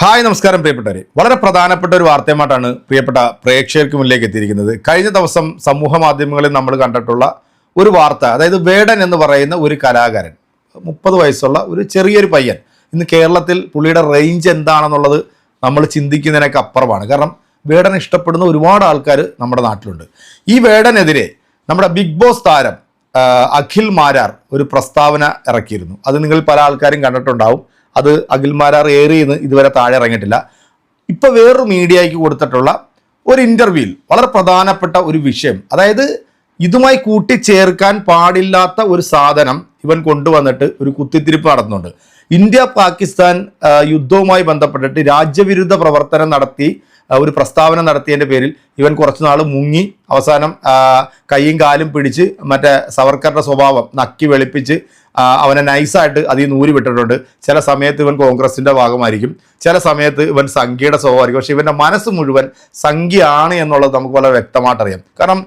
Hi നമസ്കാരം പ്രിയപ്പെട്ടവരെ. വളരെ പ്രധാനപ്പെട്ട ഒരു വാർത്തയുമായിട്ടാണ് പ്രിയപ്പെട്ട പ്രേക്ഷകർക്ക് മുന്നിലേക്ക് എത്തിയിരിക്കുന്നത്. കഴിഞ്ഞ ദിവസം സമൂഹ മാധ്യമങ്ങളിൽ നമ്മൾ കണ്ടിട്ടുള്ള ഒരു വാർത്ത അതായത് വേടൻ എന്ന് പറയുന്ന ഒരു കലാകാരൻ മുപ്പത് വയസ്സുള്ള ഒരു ചെറിയൊരു പയ്യൻ. ഇന്ന് കേരളത്തിൽ പുള്ളിയുടെ റേഞ്ച് എന്താണെന്നുള്ളത് നമ്മൾ ചിന്തിക്കുന്നതിനൊക്കെ അപ്പുറമാണ്. കാരണം വേടൻ ഇഷ്ടപ്പെടുന്ന ഒരുപാട് ആൾക്കാർ നമ്മുടെ നാട്ടിലുണ്ട്. ഈ വേടനെതിരെ നമ്മുടെ ബിഗ് ബോസ് താരം അഖിൽ മാരാർ ഒരു പ്രസ്താവന ഇറക്കിയിരുന്നു. അത് നിങ്ങൾ പല ആൾക്കാരും കണ്ടിട്ടുണ്ടാവും. അത് അഖിൽ മാരാർ ഏറിയെന്ന് ഇതുവരെ താഴെ ഇറങ്ങിയിട്ടില്ല. ഇപ്പൊ വേറൊരു മീഡിയയ്ക്ക് കൊടുത്തിട്ടുള്ള ഒരു ഇന്റർവ്യൂവിൽ വളരെ പ്രധാനപ്പെട്ട ഒരു വിഷയം. അതായത് ഇതുമായി കൂട്ടിച്ചേർക്കാൻ പാടില്ലാത്ത ഒരു സാധനം ഇവൻ കൊണ്ടുവന്നിട്ട് ഒരു കുത്തിത്തിരിപ്പ് നടത്തുന്നുണ്ട്. ഇന്ത്യ പാകിസ്ഥാൻ യുദ്ധവുമായി ബന്ധപ്പെട്ടിട്ട് രാജ്യവിരുദ്ധ പ്രവർത്തനം നടത്തി ഒരു പ്രസ്താവന നടത്തിയതിന്റെ പേരിൽ ഇവൻ കുറച്ച് നാൾ മുങ്ങി അവസാനം കൈയും കാലും പിടിച്ച് മറ്റേ സവർക്കറുടെ സ്വഭാവം നക്കി വെളുപ്പിച്ച് അവനെ നൈസായിട്ട് അതിൽ ഊരി വിട്ടിട്ടുണ്ട്. ചില സമയത്ത് ഇവൻ കോൺഗ്രസിന്റെ ഭാഗമായിരിക്കും. ചില സമയത്ത് ഇവൻ സംഖ്യയുടെ സ്വഭാവമായിരിക്കും. പക്ഷേ ഇവന്റെ മനസ്സ് മുഴുവൻ സംഖ്യയാണ് എന്നുള്ളത് നമുക്ക് വളരെ വ്യക്തമായിട്ടറിയാം. കാരണം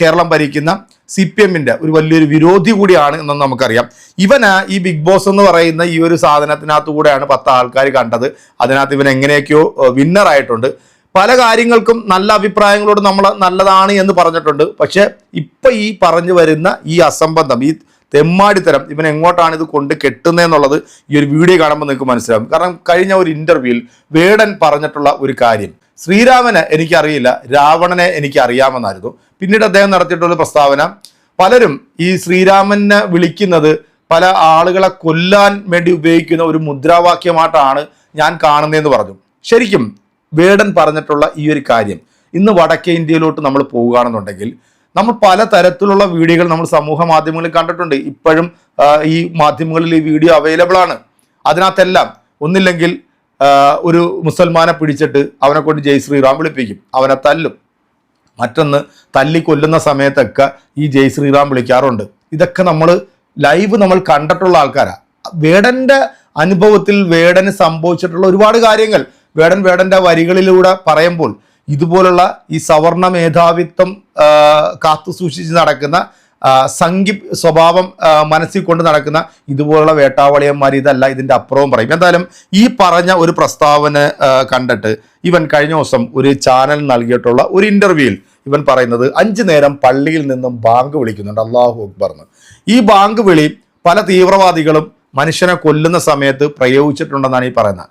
കേരളം ഭരിക്കുന്ന സി പി എമ്മിന്റെ ഒരു വലിയൊരു വിരോധി കൂടിയാണ് എന്നും നമുക്കറിയാം. ഇവന് ഈ ബിഗ് ബോസ് എന്ന് പറയുന്ന ഈ ഒരു സാധനത്തിനകത്ത് കൂടെയാണ് പത്ത് ആൾക്കാർ കണ്ടത്. അതിനകത്ത് ഇവൻ എങ്ങനെയൊക്കെയോ വിന്നറായിട്ടുണ്ട് പല കാര്യങ്ങൾക്കും നല്ല അഭിപ്രായങ്ങളോട് നമ്മൾ നല്ലതാണ് എന്ന് പറഞ്ഞിട്ടുണ്ട്. പക്ഷേ ഇപ്പം ഈ പറഞ്ഞു വരുന്ന ഈ അസംബന്ധം ഈ തെമ്മാടിത്തരം ഇവൻ എങ്ങോട്ടാണ് ഇത് കൊണ്ട് കെട്ടുന്നതെന്നുള്ളത് ഈ ഒരു വീഡിയോ കാണുമ്പോൾ നിങ്ങൾക്ക് മനസ്സിലാവും. കാരണം കഴിഞ്ഞ ഒരു ഇന്റർവ്യൂവിൽ വേടൻ പറഞ്ഞിട്ടുള്ള ഒരു കാര്യം. ശ്രീരാമനെ എനിക്കറിയില്ല രാവണനെ എനിക്ക് അറിയാമെന്നായിരുന്നു പിന്നീട് അദ്ദേഹം നടത്തിയിട്ടുള്ള പ്രസ്താവന പലരും ഈ ശ്രീരാമനെ വിളിക്കുന്നത് പല ആളുകളെ കൊല്ലാൻ വേണ്ടി ഉപയോഗിക്കുന്ന ഒരു മുദ്രാവാക്യമായിട്ടാണ് ഞാൻ കാണുന്നതെന്ന് പറഞ്ഞു. ശരിക്കും വേടൻ പറഞ്ഞിട്ടുള്ള ഈ ഒരു കാര്യം ഇന്ന് വടക്കേ ഇന്ത്യയിലോട്ട് നമ്മൾ പോവുകയാണെന്നുണ്ടെങ്കിൽ നമ്മൾ പല തരത്തിലുള്ള വീഡിയോകൾ നമ്മൾ സമൂഹ മാധ്യമങ്ങളിൽ കണ്ടിട്ടുണ്ട്. ഇപ്പോഴും ഈ മാധ്യമങ്ങളിൽ ഈ വീഡിയോ അവൈലബിൾ ആണ്. അതിനകത്തെല്ലാം ഒന്നില്ലെങ്കിൽ ഒരു മുസൽമാനെ പിടിച്ചിട്ട് അവനെ കൊണ്ട് ജയ് ശ്രീറാം വിളിപ്പിക്കും. അവനെ തല്ലും. മറ്റൊന്ന് തല്ലി കൊല്ലുന്ന സമയത്തൊക്കെ ഈ ജയ് ശ്രീറാം വിളിക്കാറുണ്ട്. ഇതൊക്കെ നമ്മൾ ലൈവ് നമ്മൾ കണ്ടിട്ടുള്ള ആൾക്കാരാണ് വേടന്റെ അനുഭവത്തിൽ വേടന് സംഭവിച്ചിട്ടുള്ള ഒരുപാട് കാര്യങ്ങൾ. വേടൻ വേടന്റെ വരികളിലൂടെ പറയുമ്പോൾ ഇതുപോലുള്ള ഈ സവർണ മേധാവിത്വം കാത്തു സൂക്ഷിച്ച് നടക്കുന്ന സംഘി സ്വഭാവം മനസ്സിൽ കൊണ്ട് നടക്കുന്ന ഇതുപോലുള്ള വേട്ടാവളിയന്മാർ ഇതല്ല ഇതിന്റെ അപ്പുറവും പറയും. എന്തായാലും ഈ പറഞ്ഞ ഒരു പ്രസ്താവന കണ്ടിട്ട് ഇവൻ കഴിഞ്ഞ ദിവസം ഒരു ചാനൽ നൽകിയിട്ടുള്ള ഒരു ഇന്റർവ്യൂവിൽ ഇവൻ പറയുന്നത് അഞ്ചു നേരം പള്ളിയിൽ നിന്നും ബാങ്ക് വിളിക്കുന്നുണ്ട്. അള്ളാഹു അക്ബർന്ന് ഈ ബാങ്ക് വിളി പല തീവ്രവാദികളും മനുഷ്യനെ കൊല്ലുന്ന സമയത്ത് പ്രയോഗിച്ചിട്ടുണ്ടെന്നാണ് ഈ പറയുന്നത്.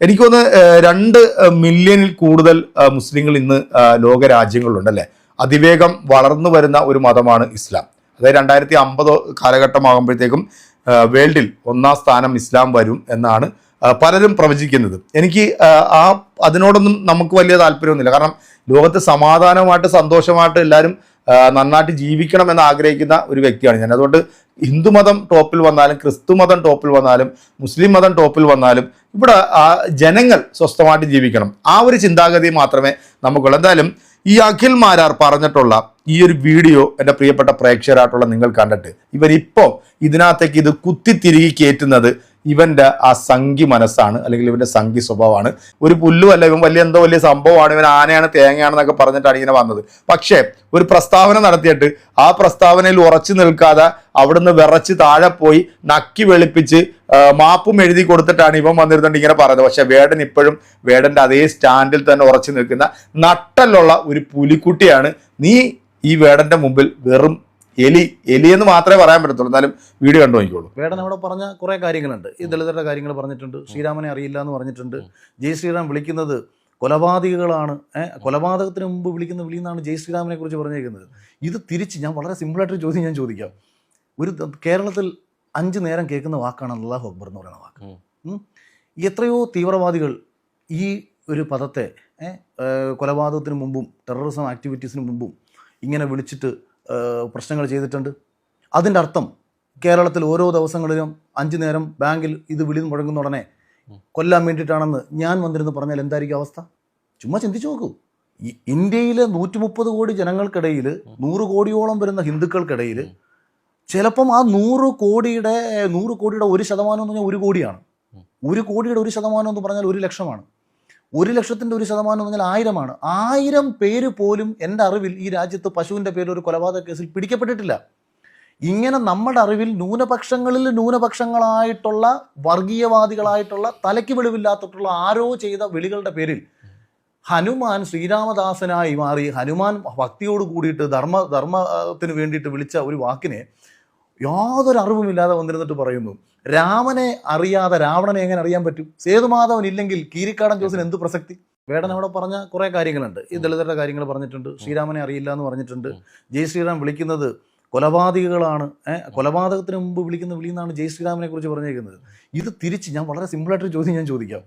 എനിക്കൊന്ന് രണ്ട് മില്യണിൽ കൂടുതൽ മുസ്ലിങ്ങൾ ഇന്ന് ലോക രാജ്യങ്ങളിലുണ്ട് അല്ലേ അതിവേഗം വളർന്നു വരുന്ന ഒരു മതമാണ് ഇസ്ലാം. അതായത് രണ്ടായിരത്തി അമ്പത് കാലഘട്ടമാകുമ്പോഴത്തേക്കും വേൾഡിൽ ഒന്നാം സ്ഥാനം ഇസ്ലാം വരും എന്നാണ് പലരും പ്രവചിക്കുന്നത്. എനിക്ക് ആ, അതിനോടൊന്നും നമുക്ക് വലിയ താല്പര്യമൊന്നുമില്ല. കാരണം ലോകത്ത് സമാധാനമായിട്ട് സന്തോഷമായിട്ട് എല്ലാവരും നന്നായിട്ട് ജീവിക്കണം എന്ന് ആഗ്രഹിക്കുന്ന ഒരു വ്യക്തിയാണ് ഞാൻ. അതുകൊണ്ട് ഹിന്ദുമതം ടോപ്പിൽ വന്നാലും ക്രിസ്തു മതം ടോപ്പിൽ വന്നാലും മുസ്ലിം മതം ടോപ്പിൽ വന്നാലും ഇവിടെ ജനങ്ങൾ സ്വസ്ഥമായിട്ട് ജീവിക്കണം. ആ ഒരു ചിന്താഗതി മാത്രമേ നമുക്കുള്ളൂ. എന്തായാലും ഈ അഖിൽ മാരാർ പറഞ്ഞിട്ടുള്ള ഈ ഒരു വീഡിയോ എന്റെ പ്രിയപ്പെട്ട പ്രേക്ഷകരായിട്ടുള്ള നിങ്ങൾ കണ്ടിട്ട് ഇവരിപ്പോൾ ഇതിനകത്തേക്ക് ഇത് കുത്തി തിരികെ കയറ്റുന്നത് ഇവന്റെ ആ സംഘി മനസ്സാണ് അല്ലെങ്കിൽ ഇവന്റെ സംഘി സ്വഭാവമാണ്. ഒരു പുല്ലുമല്ല ഇവൻ വലിയ എന്തോ വലിയ സംഭവമാണ് ഇവൻ ആനയാണ് തേങ്ങയാണെന്നൊക്കെ പറഞ്ഞിട്ടാണ് ഇങ്ങനെ വന്നത്. പക്ഷേ ഒരു പ്രസ്താവന നടത്തിയിട്ട് ആ പ്രസ്താവനയിൽ ഉറച്ചു നിൽക്കാതെ അവിടുന്ന് വിറച്ച് താഴെ പോയി നക്കി വെളുപ്പിച്ച് മാപ്പും എഴുതി കൊടുത്തിട്ടാണ് ഇവൻ വന്നിരുന്നുണ്ട് ഇങ്ങനെ പറയുന്നത്. പക്ഷെ വേടൻ ഇപ്പോഴും വേടന്റെ അതേ സ്റ്റാൻഡിൽ തന്നെ ഉറച്ചു നിൽക്കുന്ന നട്ടലുള്ള ഒരു പുലിക്കുട്ടിയാണ്. നീ ഈ വേടന്റെ മുമ്പിൽ വെറും എലി എലി എന്ന് മാത്രമേ പറയാൻ പറ്റത്തുള്ളൂ. എന്നാലും വീഡിയോ കണ്ടു നോക്കിക്കോളൂ. വേടൻ അവിടെ പറഞ്ഞ കുറേ കാര്യങ്ങളുണ്ട്. ഈ ദളിതരുടെ കാര്യങ്ങൾ പറഞ്ഞിട്ടുണ്ട്. ശ്രീരാമനെ അറിയില്ല എന്ന് പറഞ്ഞിട്ടുണ്ട്. ജയ് ശ്രീറാം വിളിക്കുന്നത് കൊലപാതകികളാണ്. കൊലപാതകത്തിന് മുമ്പ് വിളിക്കുന്ന വിളി എന്നാണ് ജയ് ശ്രീരാമനെ കുറിച്ച് പറഞ്ഞേക്കുന്നത്. ഇത് തിരിച്ച് ഞാൻ വളരെ സിമ്പിളായിട്ടൊരു ചോദ്യം ഞാൻ ചോദിക്കാം. ഒരു കേരളത്തിൽ അഞ്ച് നേരം കേൾക്കുന്ന വാക്കാണ് അള്ളാഹു അക്ബർ എന്ന് പറയുന്ന വാക്ക്. എത്രയോ തീവ്രവാദികൾ ഈ ഒരു പദത്തെ കൊലപാതകത്തിന് മുമ്പും ടെററിസം ആക്ടിവിറ്റീസിന് മുമ്പും ഇങ്ങനെ വിളിച്ചിട്ട് പ്രശ്നങ്ങൾ ചെയ്തിട്ടുണ്ട്. അതിന്റെ അർത്ഥം കേരളത്തിൽ ഓരോ ദിവസങ്ങളിലും അഞ്ചു നേരം ബാങ്കിൽ ഇത് വിളി മുഴങ്ങുന്ന ഉടനെ കൊല്ലാൻ വേണ്ടിയിട്ടാണെന്ന് ഞാൻ വന്നിരുന്ന് പറഞ്ഞാൽ എന്തായിരിക്കും അവസ്ഥ? ചുമ്മാ ചിന്തിച്ചു നോക്കൂ. ഇന്ത്യയിലെ നൂറ്റി മുപ്പത് കോടി ജനങ്ങൾക്കിടയിൽ നൂറ് കോടിയോളം വരുന്ന ഹിന്ദുക്കൾക്കിടയിൽ ചിലപ്പം ആ നൂറ് കോടിയുടെ നൂറ് കോടിയുടെ ഒരു ശതമാനം എന്ന് പറഞ്ഞാൽ ഒരു കോടിയാണ്. ഒരു കോടിയുടെ ഒരു ശതമാനം എന്ന് പറഞ്ഞാൽ ഒരു ലക്ഷമാണ്. ഒരു ലക്ഷത്തിന്റെ ഒരു ശതമാനം എന്ന് പറഞ്ഞാൽ ആയിരമാണ്. ആയിരം പേര് പോലും എന്റെ അറിവിൽ ഈ രാജ്യത്ത് പശുവിന്റെ പേരിൽ ഒരു കൊലപാതക കേസിൽ പിടിക്കപ്പെട്ടിട്ടില്ല. ഇങ്ങനെ നമ്മുടെ അറിവിൽ ന്യൂനപക്ഷങ്ങളിൽ ന്യൂനപക്ഷങ്ങളായിട്ടുള്ള വർഗീയവാദികളായിട്ടുള്ള തലയ്ക്ക് വെളിവില്ലാത്തിട്ടുള്ള ആരോ ചെയ്ത വിളികളുടെ പേരിൽ ഹനുമാൻ ശ്രീരാമദാസനായി മാറി ഹനുമാൻ ഭക്തിയോട് കൂടിയിട്ട് ധർമ്മ ധർമ്മത്തിന് വേണ്ടിയിട്ട് വിളിച്ച ഒരു വാക്കിനെ യാതൊരു അറിവുമില്ലാതെ വന്നിരുന്നിട്ട് പറയുന്നു. രാമനെ അറിയാതെ രാവണനെ എങ്ങനെ അറിയാൻ പറ്റും? സേതുമാധവൻ ഇല്ലെങ്കിൽ കീരിക്കാടൻ ജോസിന് എന്ത് പ്രസക്തി? വേടൻ അവിടെ പറഞ്ഞ കുറേ കാര്യങ്ങളുണ്ട്. ഈ ദളിതരുടെ കാര്യങ്ങൾ പറഞ്ഞിട്ടുണ്ട്. ശ്രീരാമനെ അറിയില്ല എന്ന് പറഞ്ഞിട്ടുണ്ട്. ജയ് ശ്രീറാം വിളിക്കുന്നത് കൊലപാതകികളാണ്. ഏഹ് കൊലപാതകത്തിന് മുമ്പ് വിളിക്കുന്ന വിളി എന്നാണ് ജയ് ശ്രീറാമിനെ കുറിച്ച് പറഞ്ഞേക്കുന്നത്. ഇത് തിരിച്ച് ഞാൻ വളരെ സിമ്പിളായിട്ടൊരു ചോദ്യം ഞാൻ ചോദിക്കാം.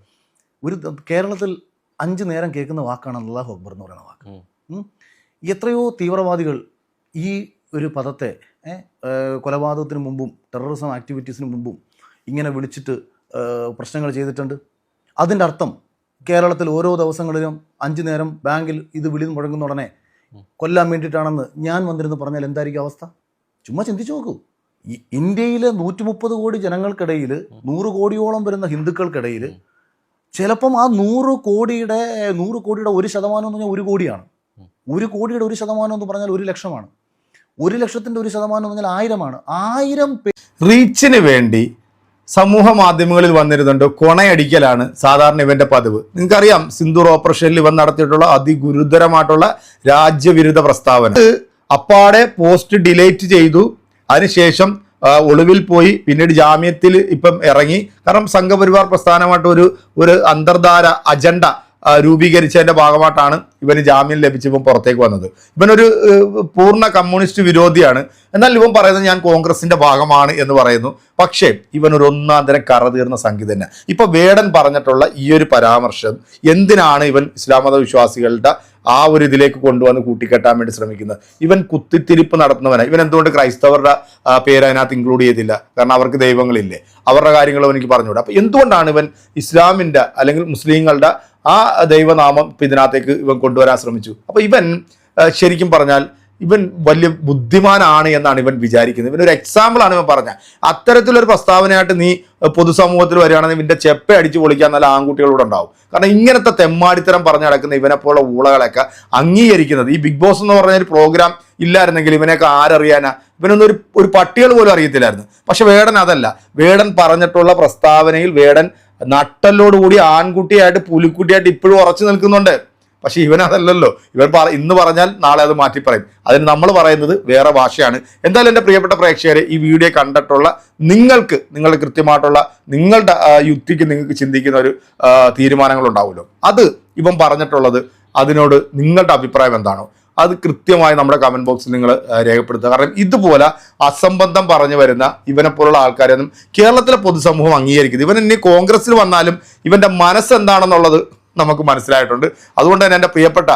ഒരു കേരളത്തിൽ അഞ്ച് നേരം കേൾക്കുന്ന വാക്കാണ് അള്ളാഹു അക്ബർ എന്ന് പറയുന്ന വാക്ക്. എത്രയോ തീവ്രവാദികൾ ഈ ഒരു പദത്തെ കൊലപാതകത്തിന് മുമ്പും ടെററിസം ആക്ടിവിറ്റീസിന് മുമ്പും ഇങ്ങനെ വിളിച്ചിട്ട് പ്രശ്നങ്ങൾ ചെയ്തിട്ടുണ്ട്. അതിന്റെ അർത്ഥം കേരളത്തിൽ ഓരോ ദിവസങ്ങളിലും അഞ്ച് നേരം ബാങ്കിൽ ഇത് വിളി മുഴങ്ങുന്ന ഉടനെ കൊല്ലാൻ വേണ്ടിയിട്ടാണെന്ന് ഞാൻ വന്നിരുന്ന് പറഞ്ഞാൽ എന്തായിരിക്കും അവസ്ഥ? ചുമ്മാ ചിന്തിച്ചു നോക്കൂ. ഇന്ത്യയിലെ നൂറ്റി മുപ്പത് കോടി ജനങ്ങൾക്കിടയിൽ നൂറ് കോടിയോളം വരുന്ന ഹിന്ദുക്കൾക്കിടയിൽ ചിലപ്പം ആ നൂറ് കോടിയുടെ നൂറ് കോടിയുടെ ഒരു ശതമാനം എന്ന് പറഞ്ഞാൽ ഒരു കോടിയാണ്. ഒരു കോടിയുടെ ഒരു ശതമാനം എന്ന് പറഞ്ഞാൽ ഒരു ലക്ഷമാണ്. ഒരു ലക്ഷത്തിന്റെ ഒരു ശതമാനം എന്ന് പറഞ്ഞാൽ ആയിരമാണ്. ആയിരം റീച്ചിന് വേണ്ടി സമൂഹ മാധ്യമങ്ങളിൽ വന്നിരുന്നുണ്ട് കൊണയടിക്കലാണ് സാധാരണ ഇവന്റെ പതിവ്. നിങ്ങൾക്കറിയാം സിന്ദൂർ ഓപ്പറേഷനിൽ ഇവൻ നടത്തിയിട്ടുള്ള അതിഗുരുതരമായിട്ടുള്ള രാജ്യവിരുദ്ധ പ്രസ്താവന. അപ്പാടെ പോസ്റ്റ് ഡിലേറ്റ് ചെയ്തു. അതിനുശേഷം ഒളിവിൽ പോയി. പിന്നീട് ജാമ്യത്തിൽ ഇപ്പം ഇറങ്ങി. കാരണം സംഘപരിവാർ പ്രസ്ഥാനമായിട്ട് ഒരു ഒരു അന്തർധാര അജണ്ട രൂപീകരിച്ചതിന്റെ ഭാഗമായിട്ടാണ് ഇവന് ജാമ്യം ലഭിച്ച് ഇവൻ പുറത്തേക്ക് വന്നത്. ഇവനൊരു പൂർണ കമ്മ്യൂണിസ്റ്റ് വിരോധിയാണ്. എന്നാൽ ഇവൻ പറയുന്നത് ഞാൻ കോൺഗ്രസിന്റെ ഭാഗമാണ് എന്ന് പറയുന്നു. പക്ഷേ ഇവൻ ഒരു ഒന്നാം തരം കറ തീർന്ന സംഗീത തന്നെ. ഇപ്പൊ വേടൻ പറഞ്ഞിട്ടുള്ള ഈ ഒരു പരാമർശം എന്തിനാണ് ഇവൻ ഇസ്ലാം മത വിശ്വാസികളുടെ ആ ഒരു ഇതിലേക്ക് കൊണ്ടുവന്ന് കൂട്ടിക്കെട്ടാൻ വേണ്ടി ശ്രമിക്കുന്നത്? ഇവൻ കുത്തിത്തിരിപ്പ് നടത്തുന്നവനാണ് ഇവൻ എന്തുകൊണ്ട് ക്രൈസ്തവരുടെ പേര് അതിനകത്ത് ഇൻക്ലൂഡ് ചെയ്തില്ല? കാരണം അവർക്ക് ദൈവങ്ങളില്ലേ. അവരുടെ കാര്യങ്ങളും എനിക്ക് പറഞ്ഞുകൂടാ. അപ്പൊ എന്തുകൊണ്ടാണ് ഇവൻ ഇസ്ലാമിന്റെ അല്ലെങ്കിൽ മുസ്ലിങ്ങളുടെ ആ ദൈവനാമം ഇപ്പം ഇതിനകത്തേക്ക് ഇവൻ കൊണ്ടുവരാൻ ശ്രമിച്ചു. അപ്പോൾ ഇവൻ ശരിക്കും പറഞ്ഞാൽ ഇവൻ വലിയ ബുദ്ധിമാനാണ് എന്നാണ് ഇവൻ വിചാരിക്കുന്നത്. ഇവൻ ഒരു എക്സാമ്പിൾ ആണ് ഇവൻ പറഞ്ഞത്. അത്തരത്തിലൊരു പ്രസ്താവനയായിട്ട് നീ പൊതുസമൂഹത്തിൽ വരികയാണെങ്കിൽ നിന്റെ ചെപ്പ അടിച്ച് പൊളിക്കാൻ നല്ല ആൺകുട്ടികളോട് ഉണ്ടാവും. കാരണം ഇങ്ങനത്തെ തെമ്മാടിത്തരം പറഞ്ഞു നടക്കുന്ന ഇവനെ പോലെ ഊളകളൊക്കെ അംഗീകരിക്കുന്നത് ഈ ബിഗ് ബോസ് എന്ന് പറഞ്ഞ ഒരു പ്രോഗ്രാം ഇല്ലായിരുന്നെങ്കിൽ ഇവനെയൊക്കെ ആരറിയാനാ? ഇവനൊന്നും ഒരു ഒരു പട്ടികൾ പോലും അറിയത്തില്ലായിരുന്നു. പക്ഷെ വേടൻ അതല്ല. വേടൻ പറഞ്ഞിട്ടുള്ള പ്രസ്താവനയിൽ വേടൻ നട്ടലോടുകൂടി ആൺകുട്ടിയായിട്ട് പുലിക്കുട്ടിയായിട്ട് ഇപ്പോഴും ഉറച്ചു നിൽക്കുന്നുണ്ട്. പക്ഷെ ഇവൻ അതല്ലല്ലോ ഇവൻ പറ ഇന്ന് പറഞ്ഞാൽ നാളെ അത് മാറ്റി പറയും. അതിന് നമ്മൾ പറയുന്നത് വേറെ ഭാഷയാണ്. എന്തായാലും എന്റെ പ്രിയപ്പെട്ട പ്രേക്ഷകരെ ഈ വീഡിയോ കണ്ടിട്ടുള്ള നിങ്ങൾക്ക് നിങ്ങളുടെ കൃത്യമായിട്ടുള്ള നിങ്ങളുടെ യുക്തിക്ക് നിങ്ങൾക്ക് ചിന്തിക്കുന്ന ഒരു തീരുമാനങ്ങളുണ്ടാവുമല്ലോ. അത് ഇവൻ പറഞ്ഞിട്ടുള്ളത് അതിനോട് നിങ്ങളുടെ അഭിപ്രായം എന്താണോ? അത് കൃത്യമായി നമ്മുടെ കമന്റ് ബോക്സിൽ നിങ്ങൾ രേഖപ്പെടുത്തുക. കാരണം ഇതുപോലെ അസംബന്ധം പറഞ്ഞു വരുന്ന ഇവനെ പോലുള്ള ആൾക്കാരെയൊന്നും കേരളത്തിലെ പൊതുസമൂഹം അംഗീകരിക്കുന്നത് ഇവൻ ഇനി കോൺഗ്രസ്സിൽ വന്നാലും ഇവന്റെ മനസ്സെന്താണെന്നുള്ളത് നമുക്ക് മനസ്സിലായിട്ടുണ്ട്. അതുകൊണ്ട് തന്നെ എന്റെ പ്രിയപ്പെട്ട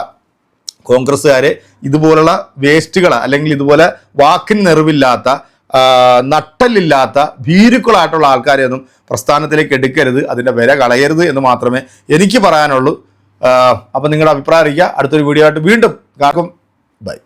കോൺഗ്രസ്സുകാരെ ഇതുപോലുള്ള വേസ്റ്റുകൾ അല്ലെങ്കിൽ ഇതുപോലെ വാക്കിൻ നിറവില്ലാത്ത നട്ടലില്ലാത്ത ഭീരുക്കളായിട്ടുള്ള ആൾക്കാരെയൊന്നും പ്രസ്ഥാനത്തിലേക്ക് എടുക്കരുത്. അതിന്റെ വില കളയരുത് എന്ന് മാത്രമേ എനിക്ക് പറയാനുള്ളൂ. അപ്പം നിങ്ങളുടെ അഭിപ്രായം അറിയിക്കുക. അടുത്തൊരു വീഡിയോ ആയിട്ട് വീണ്ടും കാക്കും ബൈ.